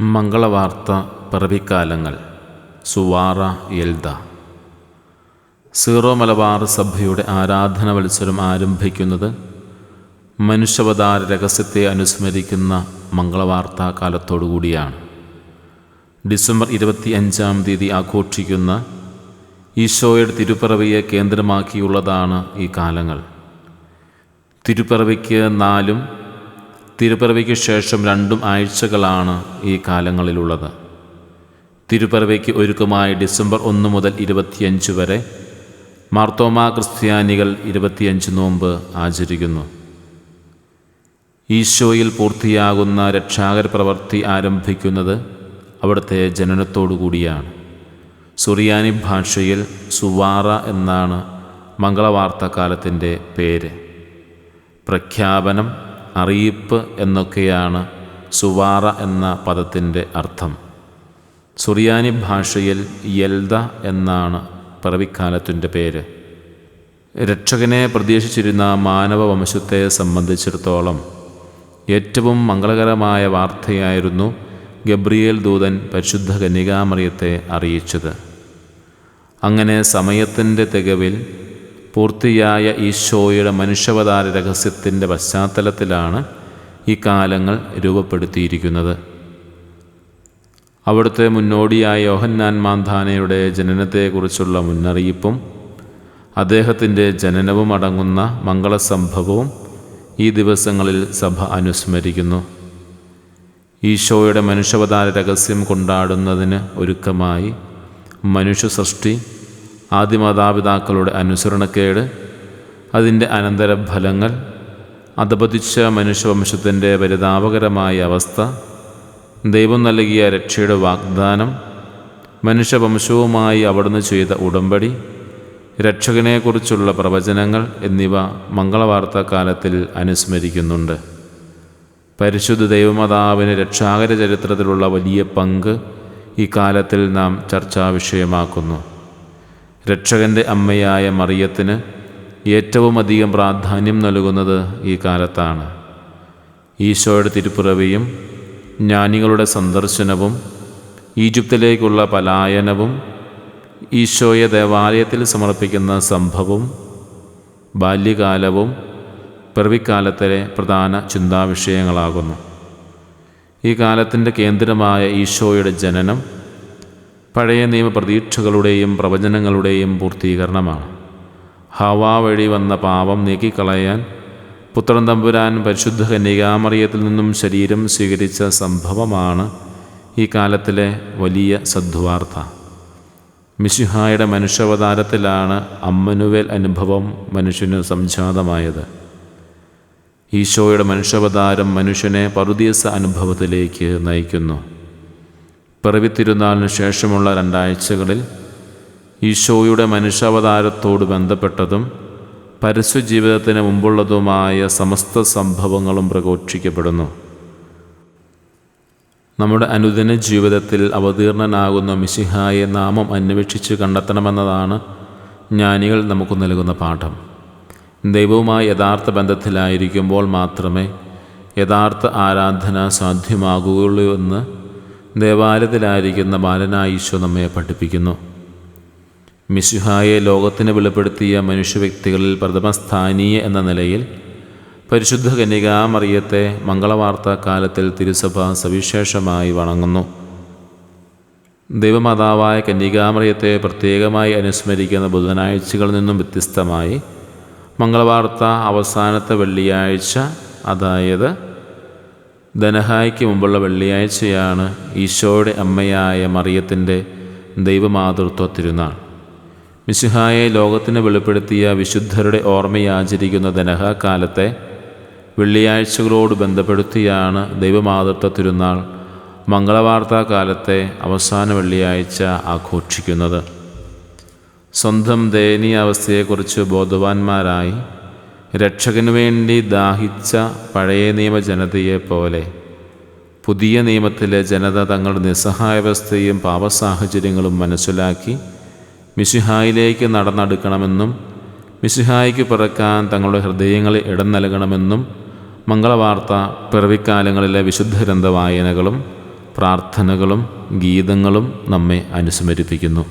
മംഗളവാർത്ത പിറവിക്കാലങ്ങൾ. Suvara എൽദ. Zero Malabar സഭയുടെ ആരാധന മത്സരം ആരംഭിക്കുന്നത് മനുഷ്യവതാര രഹസ്യത്തെ അനുസ്മരിക്കുന്ന മംഗളവാർത്താ കാലത്തോടുകൂടിയാണ്. ഡിസംബർ ഇരുപത്തി അഞ്ചാം തീയതി ആഘോഷിക്കുന്ന ഈശോയുടെ തിരുപ്പിറവിയെ കേന്ദ്രമാക്കിയുള്ളതാണ് ഈ കാലങ്ങൾ. തിരുപ്പിറവിക്ക് നാലും തിരുപ്പിറവിക്ക് ശേഷം രണ്ടും ആഴ്ചകളാണ് ഈ കാലങ്ങളിലുള്ളത്. തിരുപ്പിറവിക്ക് ഒരുക്കമായി ഡിസംബർ ഒന്ന് മുതൽ ഇരുപത്തിയഞ്ച് വരെ മാർത്തോമ ക്രിസ്ത്യാനികൾ ഇരുപത്തിയഞ്ച് നോമ്പ് ആചരിക്കുന്നു. ഈശോയിൽ പൂർത്തിയാകുന്ന രക്ഷാകര പ്രവൃത്തി ആരംഭിക്കുന്നത് അവിടുത്തെ ജനനത്തോടുകൂടിയാണ് സുറിയാനി ഭാഷയിൽ സുവാറ എന്നാണ് മംഗളവാർത്തക്കാലത്തിന്റെ പേര്. പ്രഖ്യാപനം അറിയിപ്പ് എന്നൊക്കെയാണ് സുവാറ എന്ന പദത്തിന്റെ അർത്ഥം. സുറിയാനി ഭാഷയിൽ യൽദ എന്നാണ് പിറവിക്കാലത്തിന്റെ പേര്. രക്ഷകനെ പ്രതീക്ഷിച്ചിരുന്ന മാനവ വംശത്തെ സംബന്ധിച്ചിടത്തോളം ഏറ്റവും മംഗളകരമായ വാർത്തയായിരുന്നു ഗബ്രിയേൽ ദൂതൻ പരിശുദ്ധ കന്യകാമറിയത്തെ അറിയിച്ചത്. അങ്ങനെ സമയത്തിന്റെ തികവിൽ പൂർത്തിയായ ഈശോയുടെ മനുഷ്യവതാര രഹസ്യത്തിന്റെ പശ്ചാത്തലത്തിലാണ് ഈ കാലങ്ങൾ രൂപപ്പെടുത്തിയിരിക്കുന്നത്. അവിടുത്തെ മുന്നോടിയായ യോഹന്നാൻ മാന്ധാനയുടെ ജനനത്തെക്കുറിച്ചുള്ള മുന്നറിയിപ്പും അദ്ദേഹത്തിന്റെ ജനനവും അടങ്ങുന്ന മംഗളസംഭവവും ഈ ദിവസങ്ങളിൽ സഭ അനുസ്മരിക്കുന്നു. ഈശോയുടെ മനുഷ്യവതാര രഹസ്യം കൊണ്ടാടുന്നതിന് ഒരുക്കമായി മനുഷ്യ സൃഷ്ടി ആദിമാതാപിതാക്കളുടെ അനുസരണക്കേട് അതിന്റെ അനന്തരഫലങ്ങൾ അധപതിച്ച മനുഷ്യവംശത്തിന്റെ പരിതാപകരമായ അവസ്ഥ ദൈവം നൽകിയ രക്ഷയുടെ വാഗ്ദാനം മനുഷ്യവംശവുമായി അവിടുന്ന് ചെയ്ത ഉടമ്പടി രക്ഷകനെക്കുറിച്ചുള്ള പ്രവചനങ്ങൾ എന്നിവ മംഗളവാർത്ത കാലത്തിൽ അനുസ്മരിക്കുന്നുണ്ട്. പരിശുദ്ധ ദൈവമാതാവിന് രക്ഷാകര ചരിത്രത്തിലുള്ള വലിയ പങ്ക് ഈ കാലത്തിൽ നാം ചർച്ചാ വിഷയമാക്കുന്നു രക്ഷകന്റെ അമ്മയായ മറിയത്തിന് ഏറ്റവും അധികം പ്രാധാന്യം നൽകുന്നത് ഈ കാലത്താണ്. ഈശോയുടെ തിരുപ്പിറവിയും ജ്ഞാനികളുടെ സന്ദർശനവും ഈജിപ്തിലേക്കുള്ള പലായനവും ഈശോയെ ദേവാലയത്തിൽ സമർപ്പിക്കുന്ന സംഭവം ബാല്യകാലവും പിറവിക്കാലത്തിലെ പ്രധാന ചിന്താവിഷയങ്ങളാകുന്നു. ഈ കാലത്തിന്റെ കേന്ദ്രമായ ഈശോയുടെ ജനനം പഴയ നിയമപ്രതീക്ഷകളുടെയും പ്രവചനങ്ങളുടെയും പൂർത്തീകരണമാണ്. ഹവ വഴി വന്ന പാപം നീക്കിക്കളയാൻ പുത്രൻ തമ്പുരാൻ പരിശുദ്ധ കന്യകാമറിയത്തിൽ നിന്നും ശരീരം സ്വീകരിച്ച സംഭവമാണ് ഈ കാലത്തിലെ വലിയ സദ്വാർത്ത. മിശിഹായുടെ മനുഷ്യാവതാരത്തിലാണ് അമ്മനുവേൽ അനുഭവം മനുഷ്യന് സംജാതമായത്. ഈശോയുടെ മനുഷ്യാവതാരം മനുഷ്യനെ പറുദീസ അനുഭവത്തിലേക്ക് നയിക്കുന്നു. പിറവിത്തിരുന്നാളിന് ശേഷമുള്ള രണ്ടാഴ്ചകളിൽ ഈശോയുടെ മനുഷ്യാവതാരത്തോട് ബന്ധപ്പെട്ടതും പരസ്യജീവിതത്തിന് മുമ്പുള്ളതുമായ സമസ്ത സംഭവങ്ങളും പ്രഘോഷിക്കപ്പെടുന്നു. നമ്മുടെ അനുദിന ജീവിതത്തിൽ അവതീർണനാകുന്ന മിശിഹായെ നാമം അന്വേഷിച്ച് കണ്ടെത്തണമെന്നതാണ് ജ്ഞാനികൾ നമുക്ക് നൽകുന്ന പാഠം. ദൈവവുമായി യഥാർത്ഥ ബന്ധത്തിലായിരിക്കുമ്പോൾ മാത്രമേ യഥാർത്ഥ ആരാധന സാധ്യമാകുകയുള്ളൂ എന്ന് ദേവാലയത്തിലായിരിക്കുന്ന ബാലനായ ഈശോ നമ്മെ പഠിപ്പിക്കുന്നു. മിശുഹായെ ലോകത്തിന് വെളിപ്പെടുത്തിയ മനുഷ്യവ്യക്തികളിൽ പ്രഥമസ്ഥാനീയ എന്ന നിലയിൽ പരിശുദ്ധ കന്യകാമറിയത്തെ മംഗളവാർത്ത കാലത്തിൽ തിരുസഭ സവിശേഷമായി വണങ്ങുന്നു. ദൈവമാതാവായ കന്യകാമറിയത്തെ പ്രത്യേകമായി അനുസ്മരിക്കുന്ന ബുധനാഴ്ചകളിൽ നിന്നും വ്യത്യസ്തമായി മംഗളവാർത്ത അവസാനത്തെ വെള്ളിയാഴ്ച അതായത് ധനഹായ്ക്ക് മുമ്പുള്ള വെള്ളിയാഴ്ചയാണ് ഈശോയുടെ അമ്മയായ മറിയത്തിന്റെ ദൈവമാതൃത്വ തിരുനാൾ മിശിഹായെ ലോകത്തിന് വെളിപ്പെടുത്തിയ വിശുദ്ധരുടെ ഓർമ്മയാചരിക്കുന്ന ധനഹാകാലത്തെ വെള്ളിയാഴ്ചകളോട് ബന്ധപ്പെടുത്തിയാണ് ദൈവമാതൃത്വ തിരുനാൾ മംഗളവാർത്താ കാലത്തെ അവസാന വെള്ളിയാഴ്ച ആഘോഷിക്കുന്നത്. സ്വന്തം ദയനീയാവസ്ഥയെക്കുറിച്ച് ബോധവാന്മാരായി രക്ഷകനു വേണ്ടി ദാഹിച്ച പഴയ നിയമ ജനതയെപ്പോലെ പുതിയ നിയമത്തിലെ ജനത തങ്ങളുടെ നിസ്സഹായവസ്ഥയും പാപസാഹചര്യങ്ങളും മനസ്സിലാക്കി മിശിഹായിലേക്ക് നടന്നെടുക്കണമെന്നും മിശിഹായിക്ക് പിറക്കാൻ തങ്ങളുടെ ഹൃദയങ്ങളെ ഇടം നൽകണമെന്നും മംഗളവാർത്ത പിറവിക്കാലങ്ങളിലെ വിശുദ്ധ ഗ്രന്ഥ വായനകളും പ്രാർത്ഥനകളും ഗീതങ്ങളും നമ്മെ അനുസ്മരിപ്പിക്കുന്നു.